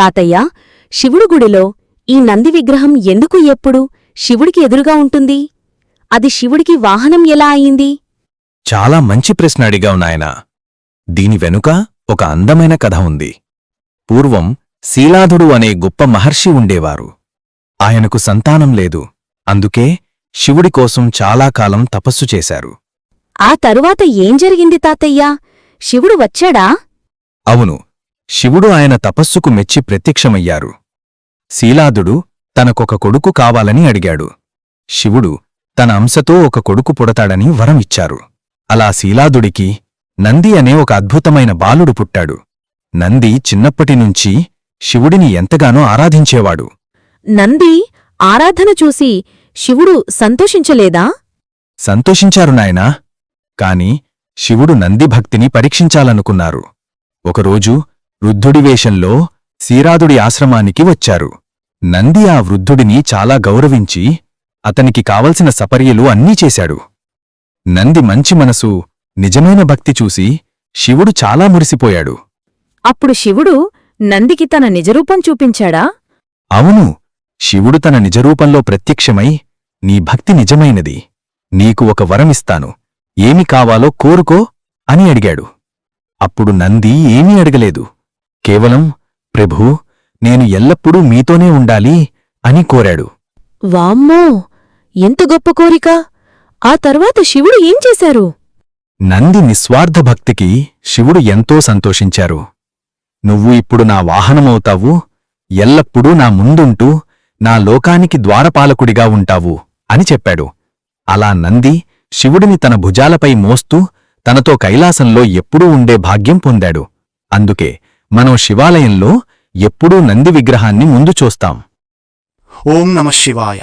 తాతయ్య శివుడు గుడిలో ఈ నంది విగ్రహం ఎందుకు ఎప్పుడు శివుడికి ఎదురుగా ఉంటుంది? అది శివుడికి వాహనం ఎలా అయింది? చాలా మంచి ప్రశ్న అడిగావు నాయనా. దీని వెనుక ఒక అందమైన కథ ఉంది. పూర్వం శీలాధుడు అనే గొప్ప మహర్షి ఉండేవారు. ఆయనకు సంతానం లేదు. అందుకే శివుడి కోసం చాలా కాలం తపస్సు చేశారు. ఆ తరువాత ఏం జరిగింది తాతయ్యా? శివుడు వచ్చాడా? అవును. శివుడు ఆయన తపస్సుకు మెచ్చి ప్రత్యక్షమయ్యారు. శీలాదుడు తనకొక కొడుకు కావాలని అడిగాడు. శివుడు తన అంశతో ఒక కొడుకు పుడతాడని వరం ఇచ్చారు. అలా శీలాదుడికి నంది అనే ఒక అద్భుతమైన బాలుడు పుట్టాడు. నంది చిన్నప్పటినుంచి శివుడిని ఎంతగానో ఆరాధించేవాడు. నంది ఆరాధన చూసి శివుడు సంతోషించలేదా? సంతోషించారు నాయనా. కాని శివుడు నంది భక్తిని పరీక్షించాలనుకున్నారు. ఒకరోజు వృద్ధుడి వేషంలో శీరాదుడి ఆశ్రమానికి వచ్చారు. నంది ఆ వృద్ధుడిని చాలా గౌరవించి అతనికి కావలసిన సపర్యలు అన్నీ చేశాడు. నంది మంచి మనసు నిజమైన భక్తి చూసి శివుడు చాలా మురిసిపోయాడు. అప్పుడు శివుడు నందికి తన నిజరూపం చూపించాడా? అవును శివుడు తన నిజరూపంలో ప్రత్యక్షమై నీ భక్తి నిజమైనది నీకు ఒక వరమిస్తాను ఏమి కావాలో కోరుకో అని అడిగాడు. అప్పుడు నంది ఏమీ అడగలేదు. కేవలం ప్రభూ నేను ఎల్లప్పుడూ మీతోనే ఉండాలి అని కోరాడు. వామ్మో! ఎంత గొప్ప కోరిక! ఆ తర్వాత శివుడు ఏం చేశారు? నంది నిస్వార్థ భక్తికి శివుడు ఎంతో సంతోషించారు. నువ్వు ఇప్పుడు నా వాహనమవుతావు ఎల్లప్పుడూ నా ముందుంటూ నా లోకానికి ద్వారపాలకుడిగా ఉంటావు అని చెప్పాడు. అలా నంది శివుడిని తన భుజాలపై మోస్తూ తనతో కైలాసంలో ఎప్పుడూ ఉండే భాగ్యం పొందాడు. అందుకే మనం శివాలయంలో ఎప్పుడూ నంది విగ్రహాన్ని ముందు చూస్తాం. ఓం నమ శివాయ.